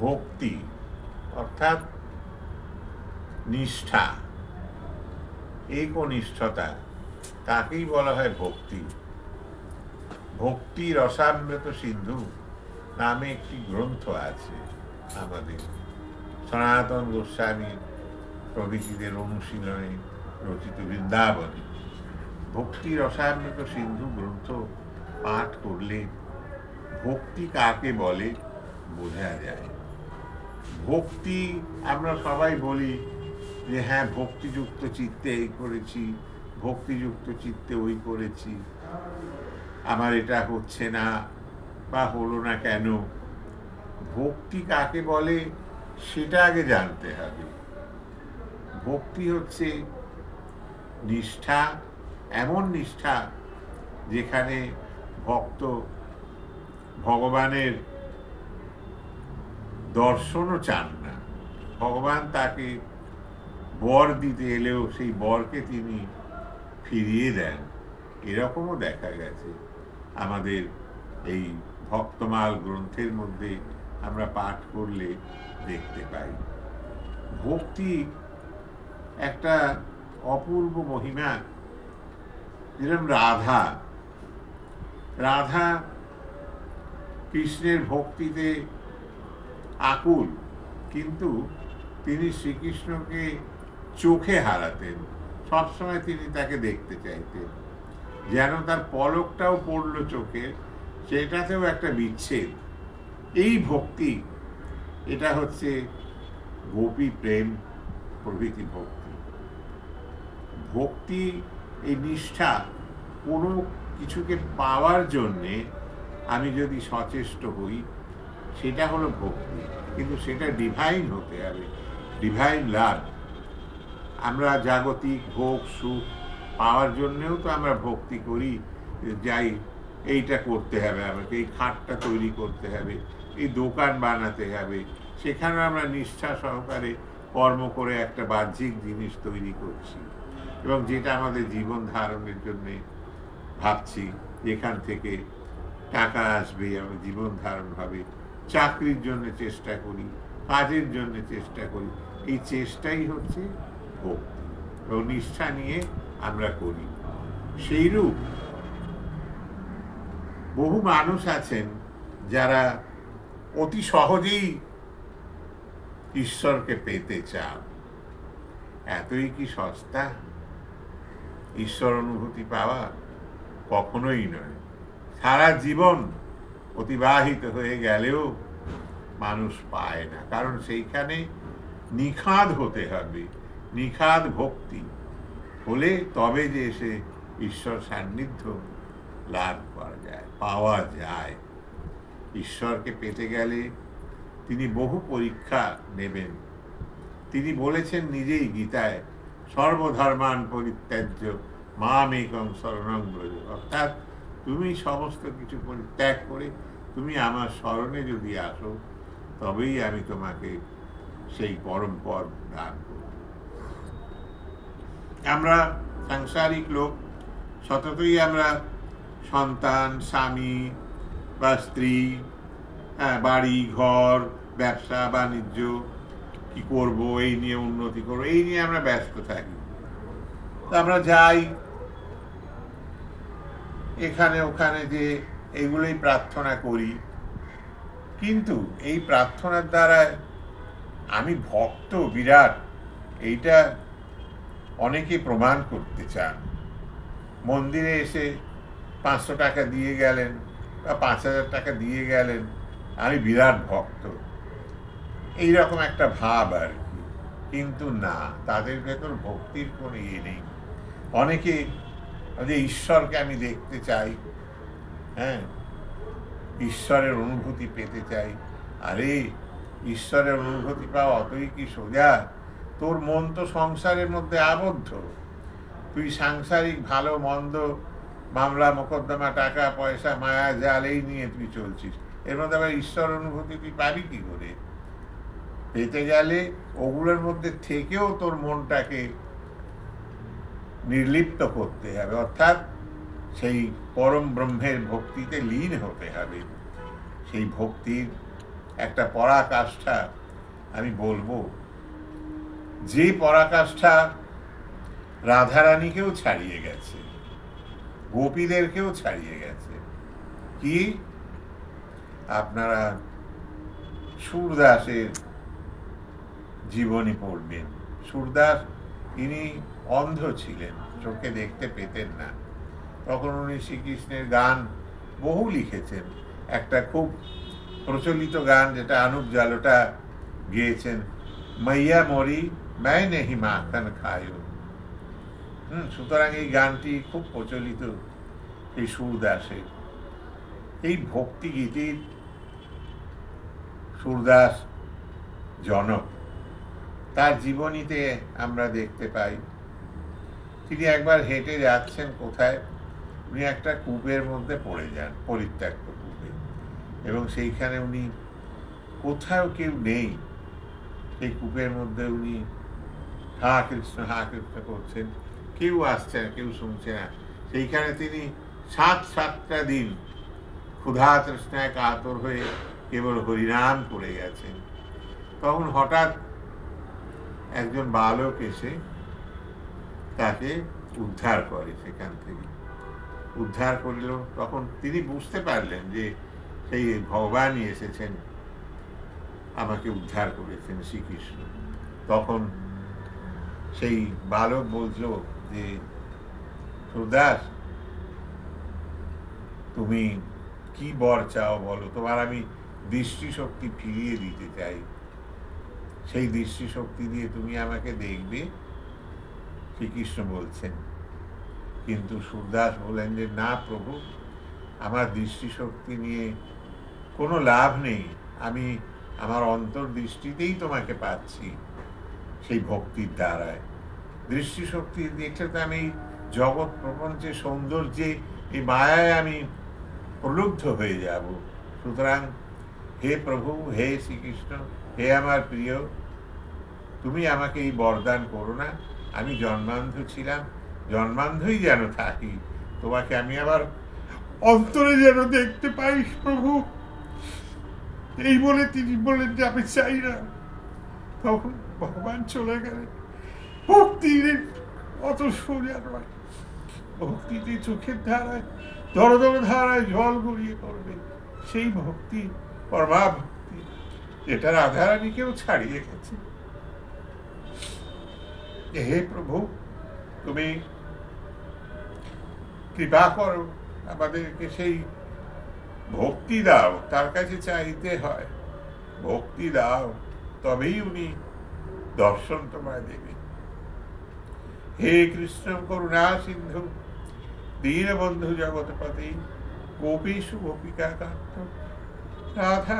ভক্তি, অর্থাৎ নিষ্ঠা। একনিষ্ঠতা, তাকেই বলা হয় ভক্তি। ভক্তি রসামৃত সিন্ধু নামে একটি গ্রন্থ আছে আমাদের। সনাতন গোস্বামীর প্রভৃতিদের অনুশীলনে রচিত বৃন্দাবনে। ভক্তি রসায়নিক সিন্ধু গ্রন্থ পাঠ করলে ভক্তি কাকে বলে? বোঝা যায়। ভক্তি আমরা সবাই বলি যে হ্যাঁ ভক্তিযুক্ত চিত্তে এই করেছি, ভক্তিযুক্ত চিত্তে ওই করেছি। আমার এটা হচ্ছে না বা হলো না কেন? ভক্তি কাকে বলে সেটা আগে জানতে হবে। ভক্তি হচ্ছে নিষ্ঠা, এমন নিষ্ঠা যেখানে ভক্ত ভগবানের দর্শনও চান না। ভগবান তাকে বর দিতে এলেও সেই বরকে তিনি ফিরিয়ে দেন। এরকমও দেখা গেছে। আমাদের এই ভক্তমাল গ্রন্থের মধ্যে আমরা পাঠ করলে দেখতে পাই। ভক্তি একটা অপূর্ব মহিমা। যেরকম রাধা। রাধা কৃষ্ণের ভক্তিতে আকুল, কিন্তু তিনি শ্রীকৃষ্ণকে চোখে হারাতেন। সবসময় তিনি তাকে দেখতে চাইতেন। যেন তার পলকটাও পড়ল চোখে, সেটাতেও একটা বিচ্ছেদ। এই ভক্তি, এটা হচ্ছে গোপী প্রেম প্রভৃতি ভক্তি। ভক্তি, এই নিষ্ঠা কোনো কিছুকে পাওয়ার জন্যে আমি যদি সচেষ্ট হই সেটা হলো ভক্তি, কিন্তু সেটা ডিভাইন হতে হবে ডিভাইন লাভ আমরা জাগতিক, ভোগ, সুখ পাওয়ার জন্যেও তো আমরা ভক্তি করি যাই, এইটা করতে হবে আমাকে, এই খাটটা তৈরি করতে হবে, এই দোকান বানাতে হবে। সেখানে আমরা নিষ্ঠা সহকারে কর্ম করে একটা বাহ্যিক জিনিস তৈরি করছি এবং যেটা আমাদের জীবন ধারণের জন্য ভাবছি, যেখান থেকে টাকা আসবে, আমার জীবন ধারণ হবে। চাকরির জন্য চেষ্টা করি, কাজের জন্য চেষ্টা করি। এই চেষ্টাই হচ্ছে ভক্তি এবং নিষ্ঠা নিয়ে আমরা করি। সেইরূপ বহু মানুষ আছেন যারা অতি সহজেই ঈশ্বরকে পেতে চান। এতই কি সস্তা? ঈশ্বর অনুভূতি পাওয়া কখনোই নয়। সারা জীবন অতিবাহিত হয়ে গেলেও মানুষ পায় না। কারণ সেইখানে নিখাদ হতে হবে, নিখাদ ভক্তি। হলে তবে যে সে ঈশ্বর সান্নিধ্য লাভ করা যায়, পাওয়া যায়। ঈশ্বরকে পেতে গেলে তিনি বহু পরীক্ষা নেবেন। তিনি বলেছেন নিজেই গীতায়, সর্বধর্মান পরিত্যাজ্য, মামেকং শরণং ব্রজ। অর্থাৎ তুমি সমস্ত কিছু পরিত্যাগ করে তুমি আমার স্মরণে যদি আসো, তবেই আমি তোমাকে সেই পরম পদ দান করব। আমরা সাংসারিক লোক, সততই আমরা সন্তান, স্বামী বা স্ত্রী হ্যাঁ বাড়ি, ঘর, ব্যবসা, বাণিজ্য, কি করব, এই নিয়ে উন্নতি করব, এই নিয়ে আমরা ব্যস্ত থাকি। আমরা যাই এখানে ওখানে যে এগুলোই প্রার্থনা করি। কিন্তু এই প্রার্থনার দ্বারা আমি ভক্ত বিরাট, এইটা অনেকে প্রমাণ করতে চান। মন্দিরে এসে পাঁচশো টাকা দিয়ে গেলেন বা পাঁচ হাজার টাকা দিয়ে গেলেন, আমি বিরাট ভক্ত। এইরকম একটা ভাব আর কি। কিন্তু না, তাদের ভেতর ভক্তির কোনো ইয়ে নেই। অনেকে যে ঈশ্বরকে আমি দেখতে চাই হ্যাঁ? ঈশ্বরের অনুভূতি পেতে চাই। আরে, ঈশ্বরের অনুভূতি পাওয়া অতই কি সোজা? তোর মন তো সংসারের মধ্যে আবদ্ধ। তুই সাংসারিক ভালো মন্দ, মামলা, মোকদ্দমা, টাকা, পয়সা, মায়া, জাল, এই নিয়ে তুই চলছিস। এর মধ্যে আবার ঈশ্বর অনুভূতি তুই পাবি কি করে? পেতে গেলে ওগুলোর মধ্যে থেকেও তোর মনটাকে নির্লিপ্ত করতে হবে, অর্থাৎ সেই পরম ব্রহ্মের ভক্তিতে লীন হতে হবে। সেই ভক্তির একটা পরাকাষ্ঠা আমি বলব। যে পরাকাষ্ঠা রাধারানীকেও ছাড়িয়ে গেছে, গোপীদেরকেও ছাড়িয়ে গেছে, কি? আপনারা সুরদাসের জীবনী পড়বেন। সুরদাস তিনি অন্ধ ছিলেন, চোখে দেখতে পেতেন না। তখন উনি শ্রীকৃষ্ণের গান বহু লিখেছেন। একটা খুব প্রচলিত গান যেটা আনুপ জালোটা গিয়েছেন, মাইয়া মরি ম্যায় নেহি মাখন খায়ো। হুম, সুতরাং এই গানটি খুব প্রচলিত এই সুরদাসের। এই ভক্তিগীতির সুরদাস জনক। তার জীবনীতে আমরা দেখতে পাই। তিনি একবার হেঁটে যাচ্ছেন কোথায়? উনি একটা কূপের মধ্যে পড়ে যান, পরিত্যক্ত কূপে। এবং সেইখানে উনি কোথাও কেউ নেই। সেই কূপের মধ্যে উনি হা কৃষ্ণ হা কৃষ্ণ করছেন। কেউ আসছে না, কেউ শুনছে না। সেইখানে তিনি সাত সাতটা দিন ক্ষুধা তৃষ্ণায় কাতর হয়ে কেবল হরিনাম করে গেছেন। তখন হঠাৎ একজন বালক এসে তাকে উদ্ধার করে সেখান থেকে। উদ্ধার করিল, তখন তিনি বুঝতে পারলেন যে সেই ভগবানই এসেছেন, আমাকে উদ্ধার করেছেন শ্রীকৃষ্ণ। তখন সেই বালক বলছো যে সুদাস তুমি কি বর চাও বলো? তোমার আমি দৃষ্টিশক্তি ফিরিয়ে দিতে চাই। সেই দৃষ্টিশক্তি দিয়ে তুমি আমাকে দেখবে, শ্রীকৃষ্ণ বলছেন। কিন্তু সুরদাস বলেন যে, না প্রভু, আমার দৃষ্টিশক্তি নিয়ে কোনো লাভ নেই। আমি আমার অন্তর্দৃষ্টিতেই তোমাকে পাচ্ছি সেই ভক্তির দ্বারায়। দৃষ্টিশক্তি তো আমি জগৎ প্রপঞ্চের সৌন্দর্যে, এই মায়ায় আমি প্রলুব্ধ হয়ে যাব। সুতরাং হে প্রভু, হে শ্রীকৃষ্ণ, হে আমার প্রিয় তুমি আমাকে এই বরদান করো না। আমি জন্মান্ধ ছিলাম। জন্মান্ধই যেন থাকি। তোমাকে আমি আবার অন্তরে যেন দেখতে পাই, প্রভু। এই বলে তিনি বলেন যে, আমি চাই না। তখন ভগবান চলে গেলেন। ভক্তির অত সোজা নয়। ভক্তিতে চোখের ধারায়, দরদর ধারায় জল গড়িয়ে পড়বে। সেই ভক্তি, পরমা ভক্তি, যেটা রাধারানীকেও ছাড়িয়ে গেছে। যে হে প্রভু, তুমি কৃপা করো, আমাদেরকে সেই ভক্তি দাও, তার কাছে চাইতে হয়। ভক্তি দাও, তবেই উনি দর্শন তোমায় দেবেন হে কৃষ্ণ করুণা সিন্ধু, দীনবন্ধু জগৎপতি গোপীষু গোপিকা কান্ত রাধা